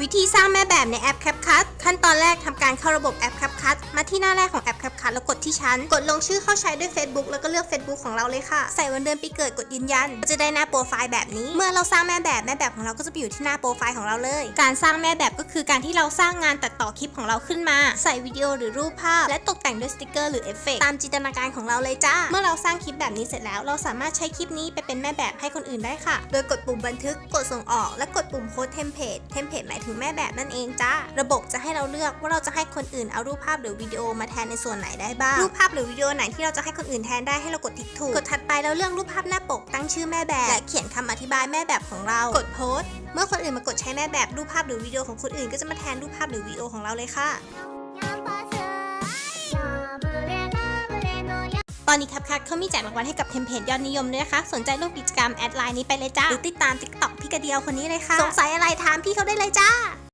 วิธีสร้างแม่แบบในแอป CapCut ขั้นตอนแรกทำการเข้าระบบแอป CapCut มาที่หน้าแรกของแอป CapCut แล้วกดที่ชั้น กดลงชื่อเข้าใช้ด้วย Facebook แล้วก็เลือก Facebook ของเราเลยค่ะ ใส่วันเดือนปีเกิดกดยืนยัน จะได้หน้าโปรไฟล์แบบนี้ เมื่อเราสร้างแม่แบบแม่แบบของเราก็จะไปอยู่ที่หน้าโปรไฟล์ของเราเลย การสร้างแม่แบบก็คือการที่เราสร้างงานตัดต่อคลิปของเราขึ้นมา ใส่วิดีโอหรือรูปภาพ และตกแต่งด้วยสติกเกอร์หรือเอฟเฟกต์ตามจินตนาการของเราเลยจ้า เมื่อเราสร้างคลิปแบบนี้เสร็จแล้ว เราสามารถใช้คลิปนี้ไปเป็นแม่แบบให้คนอื่นได้ค่ะ โดยกดปุ่มบันทึก กดส่งออก และกดปุ่มโพสเทมเพลตเทมเพลตหมายถึงแม่แบบนั่นเองจ้าระบบจะให้เราเลือกว่าเราจะให้คนอื่นเอารูปภาพหรือวิดีโอมาแทนในส่วนไหนได้บ้างรูปภาพหรือวิดีโอไหนที่เราจะให้คนอื่นแทนได้ให้เรากดทิกถูกกดถัดไปแล้วเลือกรูปภาพหน้าปกตั้งชื่อแม่แบบและเขียนคำอธิบายแม่แบบของเรากดโพสต์เมื่อคนอื่นมากดใช้แม่แบบรูปภาพหรือวิดีโอของคนอื่นก็จะมาแทนรูปภาพหรือวิดีโอของเราเลยค่ะ อนนี้ครับคัเขามีแจกรางวัลให้กับเทมเพลตยอดนิยมด้วยนะคะ สนใจร่วมกิจกรรมแอดไลน์นี้ไปเลยจ้า หรือติดตามติ๊กต็อกพี่กระเดียวคนนี้เลยค่ะ สงสัยอะไรถามพี่เขาได้เลยจ้า